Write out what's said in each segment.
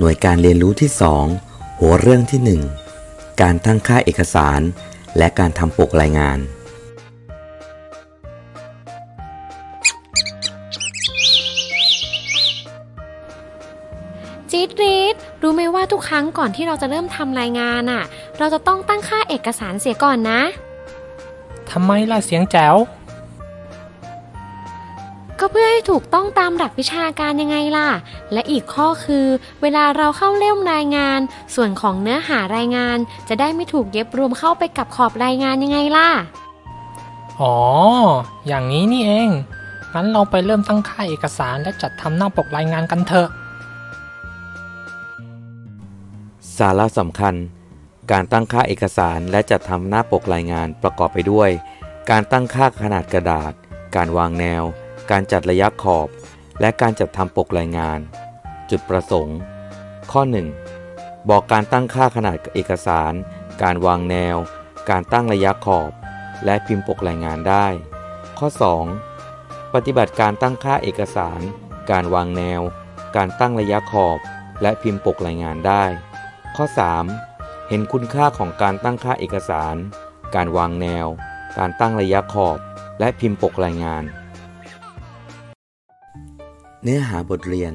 หน่วยการเรียนรู้ที่ 2 หัวเรื่องที่ 1 การตั้งค่าเอกสาร และการทำปกรายงาน จี๊ดรีดรู้ไหมว่าทุกครั้งก่อนที่เราจะเริ่มทำรายงานอะ เราจะต้องตั้งค่าเอกสารเสียก่อนนะ ทำไมล่ะเสียงแจ๋วก็ เพื่อให้ถูกต้องตามหลักวิชาการยังไงล่ะ และอีกข้อคือ เวลาเราเข้าเล่มรายงาน ส่วนของเนื้อหารายงาน จะได้ไม่ถูกเย็บรวมเข้าไปกับขอบรายงานยังไงล่ะ อ๋อ อย่างนี้นี่เอง งั้นเราไปเริ่มตั้งค่าเอกสารและจัดทำหน้าปกรายงานกันเถอะ สาระสำคัญ การตั้งค่าเอกสารและจัดทำหน้าปกรายงานประกอบไปด้วย การตั้งค่าขนาดกระดาษ การวางแนว การจัดระยะขอบ และการจัดทำปกรายงาน จุดประสงค์ ข้อ 1 บอกการตั้งค่าขนาดเอกสาร การวางแนว การตั้งระยะขอบ และพิมพ์ปกรายงานได้ ข้อ 2 ปฏิบัติการตั้งค่าเอกสาร การวางแนว การตั้งระยะขอบ และพิมพ์ปกรายงานได้ ข้อ 3 เห็นคุณค่าของการตั้งค่าเอกสาร การวางแนว การตั้งระยะขอบ และพิมพ์ปกรายงาน เนื้อหาบทเรียน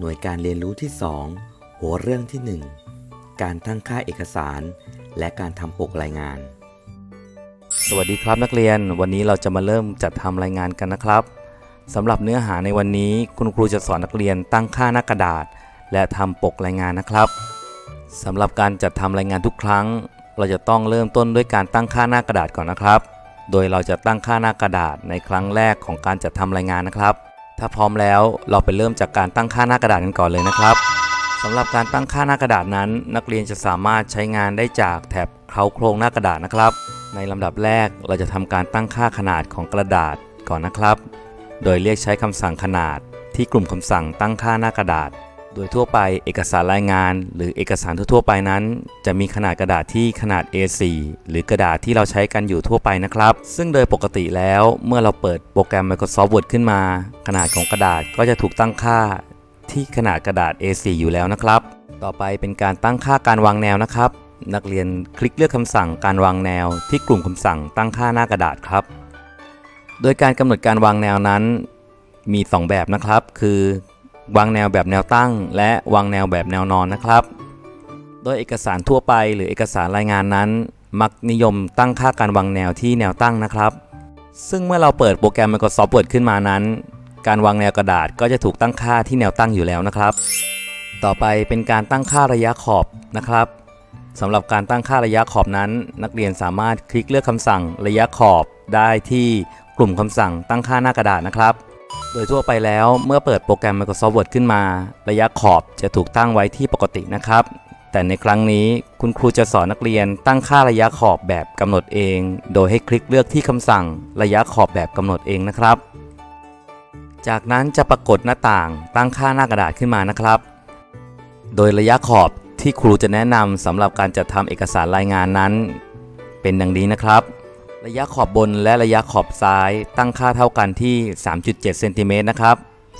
หน่วยการเรียนรู้ที่ 2 หัวเรื่องที่ 1 การตั้งค่าเอกสาร และการทำปกรายงาน สวัสดีครับนักเรียน วันนี้เราจะมาเริ่มจัดทำรายงานกันนะครับสำหรับเนื้อหาในวันนี้ คุณครูจะสอนนักเรียนตั้งค่าหน้ากระดาษ และทำปกรายงานนะครับสำหรับการจัดทำรายงานทุกครั้ง เราจะต้องเริ่มต้นด้วยการตั้งค่าหน้ากระดาษก่อนนะครับ โดยเราจะตั้งค่าหน้ากระดาษในครั้งแรกของการจัดทำรายงานนะครับ ถ้าพร้อมแล้วเราไปเริ่มจากการตั้งค่าหน้ากระดาษกันก่อนเลยนะครับสำหรับการตั้งค่าหน้ากระดาษนั้น นักเรียนจะสามารถใช้งานได้จากแถบเคล้าโครงหน้ากระดาษนะครับ ในลำดับแรกเราจะทำการตั้งค่าขนาดของกระดาษก่อนนะครับ โดยเรียกใช้คำสั่งขนาดที่กลุ่มคำสั่งตั้งค่าหน้ากระดาษ โดยทั่วไปเอกสารรายงาน หรือเอกสารทั่วๆไปนั้น จะมีขนาดกระดาษที่ขนาด A4 หรือกระดาษที่เราใช้กันอยู่ทั่วไปนะครับ ซึ่งโดยปกติแล้วเมื่อเราเปิดโปรแกรม Microsoft Word ขึ้นมา ขนาดของกระดาษก็จะถูกตั้งค่าที่ขนาดกระดาษ A4 อยู่แล้วนะครับ ต่อไปเป็นการตั้งค่าการวางแนวนะครับ นักเรียนคลิกเลือกคำสั่งการวางแนว ที่กลุ่มคำสั่งตั้งค่าหน้ากระดาษครับ โดยการกำหนดการวางแนวนั้นมี 2 แบบนะครับ คือ วางแนวแบบแนวตั้ง และวางแนวแบบแนวนอนนะครับ โดยเอกสารทั่วไปหรือเอกสารรายงานนั้น มักนิยมตั้งค่าการวางแนวที่แนวตั้งนะครับ ซึ่งเมื่อเราเปิดโปรแกรม Microsoft Word ขึ้นมานั้น การวางแนวกระดาษก็จะถูกตั้งค่าที่แนวตั้งอยู่แล้วนะครับ ต่อไปเป็นการตั้งค่าระยะขอบนะครับสำหรับการตั้งค่าระยะขอบนั้น นักเรียนสามารถคลิกเลือกคำสั่งระยะขอบได้ที่กลุ่มคำสั่งตั้งค่าหน้ากระดาษนะครับ โดยทั่วไปแล้วเมื่อเปิดโปรแกรม Microsoft Word ขึ้นมา ระยะขอบจะถูกตั้งไว้ที่ปกตินะครับ แต่ในครั้งนี้คุณครูจะสอนนักเรียนตั้งค่าระยะขอบแบบกำหนดเอง โดยให้คลิกเลือกที่คำสั่งระยะขอบแบบกำหนดเองนะครับ จากนั้นจะปรากฏหน้าต่างตั้งค่าหน้ากระดาษขึ้นมานะครับ โดยระยะขอบที่ครูจะแนะนำสำหรับการจัดทำเอกสารรายงานนั้น เป็นดังนี้นะครับ ระยะขอบบนและระยะขอบซ้ายตั้งค่าเท่ากันที่ 3.7 เซนติเมตรนะครับ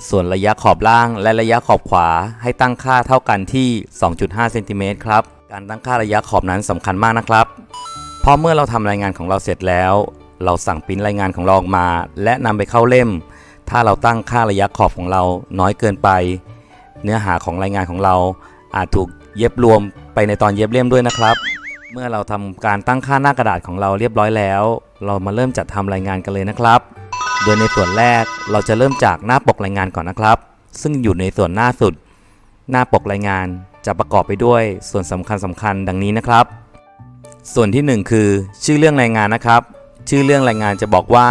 ส่วนระยะขอบล่างและระยะขอบขวาให้ตั้งค่าเท่ากันที่ 2.5 เซนติเมตรครับ การตั้งค่าระยะขอบนั้นสำคัญมากนะครับเพราะเมื่อเราทำรายงานของเราเสร็จแล้ว เราสั่งปริ้นรายงานของเราออกมา และนำไปเข้าเล่ม ถ้าเราตั้งค่าระยะขอบของเราน้อยเกินไป เนื้อหาของรายงานของเราอาจถูกเย็บรวมไปในตอนเย็บเล่มด้วยนะครับ เมื่อเราทำการตั้งค่าหน้ากระดาษของเราเรียบร้อยแล้ว เรามาเริ่มจัดทำรายงานกันเลยนะครับ โดยในส่วนแรกเราจะเริ่มจากหน้าปกรายงานก่อนนะครับ ซึ่งอยู่ในส่วนหน้าสุด หน้าปกรายงานจะประกอบไปด้วยส่วนสำคัญสำคัญดังนี้นะครับ ส่วนที่ 1 คือ ชื่อเรื่องรายงานนะครับ ชื่อเรื่องรายงานจะบอกว่า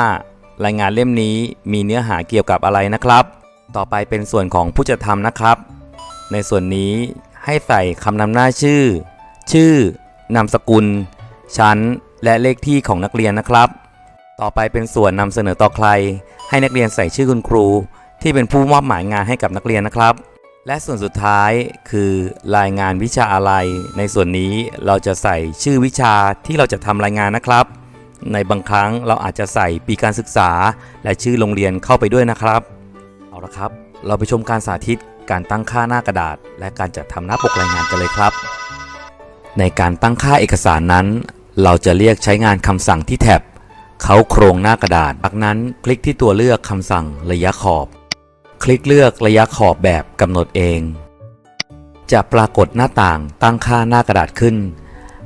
รายงานเล่มนี้มีเนื้อหาเกี่ยวกับอะไรนะครับ ต่อไปเป็นส่วนของผู้จัดทำนะครับ ในส่วนนี้ให้ใส่คำนำหน้าชื่อ ชื่อ นามสกุล ชั้น และเลขที่ของนักเรียนนะครับ ต่อไปเป็นส่วนนำเสนอต่อใคร ให้นักเรียนใส่ชื่อคุณครู ที่เป็นผู้มอบหมายงานให้กับนักเรียนนะครับ และส่วนสุดท้ายคือรายงานวิชาอะไร ในส่วนนี้เราจะใส่ชื่อวิชาที่เราจะทำรายงานนะครับ ในบางครั้งเราอาจจะใส่ปีการศึกษา และชื่อโรงเรียนเข้าไปด้วยนะครับเอาละครับ เราไปชมการสาธิตการตั้งค่าหน้ากระดาษ และการจัดทำหน้าปกรายงานกันเลยครับ ในการตั้งค่าเอกสารนั้น เราจะเรียกใช้งานคำสั่งที่แท็บเขาโครงหน้ากระดาษ จากนั้นคลิกที่ตัวเลือกคำสั่งระยะขอบ คลิกเลือกระยะขอบแบบกำหนดเอง จะปรากฏหน้าต่างตั้งค่าหน้ากระดาษขึ้น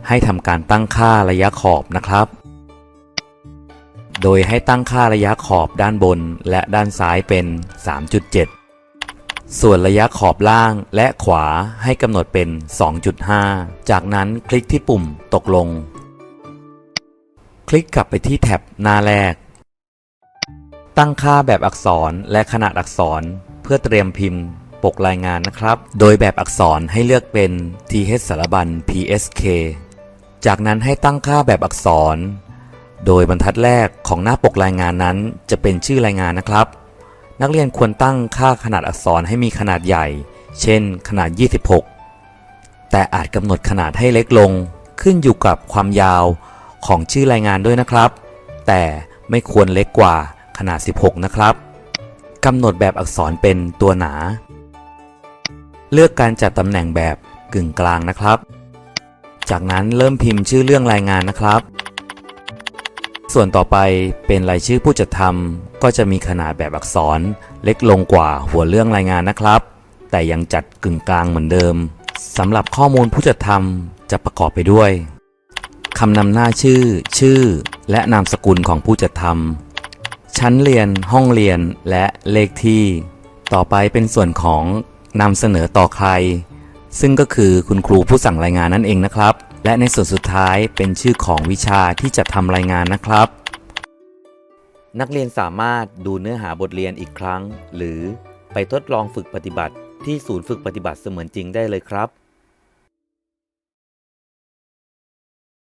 ให้ทำการตั้งค่าระยะขอบนะครับ โดยให้ตั้งค่าระยะขอบด้านบนและด้านซ้ายเป็น 3.7 ส่วนระยะขอบล่างและขวาให้กำหนดเป็น 2.5 จากนั้นคลิกที่ปุ่มตกลง คลิกกลับไปที่แท็บหน้าแรก ตั้งค่าแบบอักษรและขนาดอักษรเพื่อเตรียมพิมพ์ปกรายงานนะครับ โดยแบบอักษรให้เลือกเป็น th สารบัญ psk จากนั้นให้ตั้งค่าแบบอักษร โดยบรรทัดแรกของหน้าปกรายงานนั้นจะเป็นชื่อรายงานนะครับ นักเรียนควรตั้งค่าขนาดอักษรให้มีขนาดใหญ่ เช่น ขนาด 26 แต่อาจกำหนดขนาดให้เล็กลง ขึ้นอยู่กับความยาวของชื่อรายงานด้วยนะครับ แต่ไม่ควรเล็กกว่าขนาด 16 นะครับกำหนดแบบอักษรเป็นตัวหนา เลือกการจัดตำแหน่งแบบกึ่งกลางนะครับ จากนั้นเริ่มพิมพ์ชื่อเรื่องรายงานนะครับ ส่วนต่อไปเป็นรายชื่อผู้จัดทำ ก็จะมีขนาดแบบอักษรเล็กลงกว่าหัวเรื่องรายงานนะครับ แต่ยังจัดกึ่งกลางเหมือนเดิมสำหรับข้อมูลผู้จัดทำจะประกอบไปด้วยคำนำหน้าชื่อ ชื่อ และนามสกุลของผู้จัดทำชั้นเรียน ห้องเรียน และเลขที่ ต่อไปเป็นส่วนของนำเสนอต่อใคร ซึ่งก็คือคุณครูผู้สั่งรายงานนั่นเองนะครับ และในส่วนสุดท้ายเป็นชื่อของวิชาที่จะทำรายงานนะครับ นักเรียนสามารถดูเนื้อหาบทเรียนอีกครั้ง หรือไปทดลองฝึกปฏิบัติที่ศูนย์ฝึกปฏิบัติเสมือนจริงได้เลยครับ